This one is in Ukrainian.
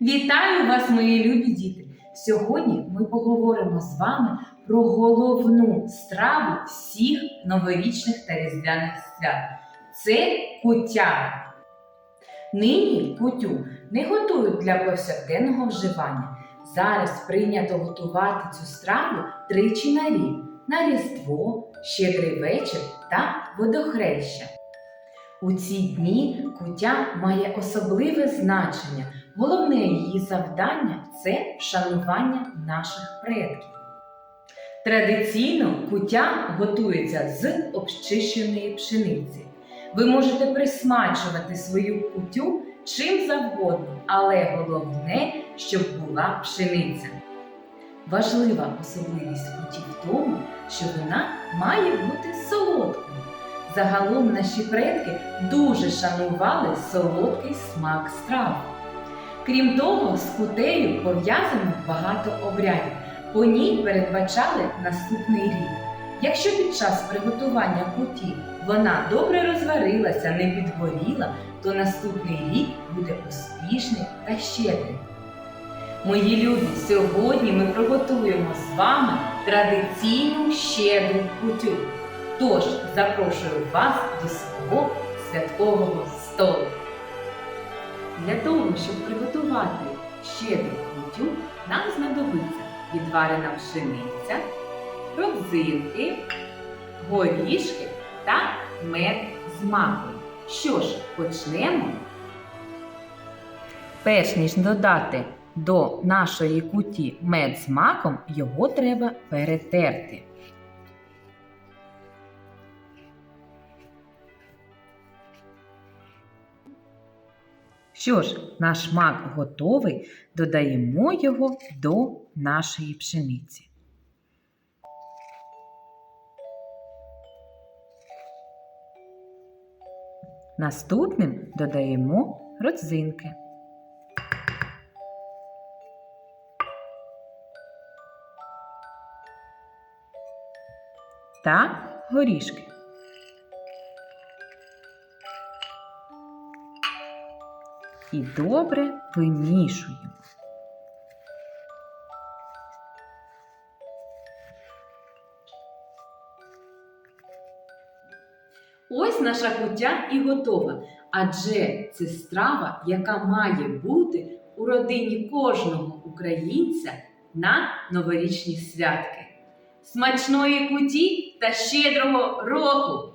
Вітаю вас, мої любі діти! Сьогодні ми поговоримо з вами про головну страву всіх новорічних та різдвяних свят. Це куття. Нині кутю не готують для повсякденного вживання. Зараз прийнято готувати цю страву тричі на рік на Різдво, Щедрий вечір та водохреща. У ці дні куття має особливе значення. Головне її завдання це вшанування наших предків. Традиційно куття готується з обчищеної пшениці. Ви можете присмачувати свою кутю чим завгодно, але головне, щоб була пшениця. Важлива особливість куті в тому, що вона має бути солодкою. Загалом наші предки дуже шанували солодкий смак страв. Крім того, з кутею пов'язано багато обрядів. По ній передбачали наступний рік. Якщо під час приготування куті вона добре розварилася, не підгоріла, то наступний рік буде успішний та щедрий. Мої любі, сьогодні ми приготуємо з вами традиційну щедру кутю. Тож запрошую вас до свого святкового столу. Для того, щоб приготувати щедру кутю, нам знадобиться відварена пшениця, родзинки, горішки та мед з маком. Що ж, почнемо. Перш ніж додати до нашої куті мед з маком, його треба перетерти. Що ж, наш мак готовий, додаємо його до нашої пшениці. Наступним додаємо родзинки. Та горішки. І добре вимішуємо. Ось наша куття і готова. Адже це страва, яка має бути у родині кожного українця на новорічні святки. Смачної куті та щедрого року!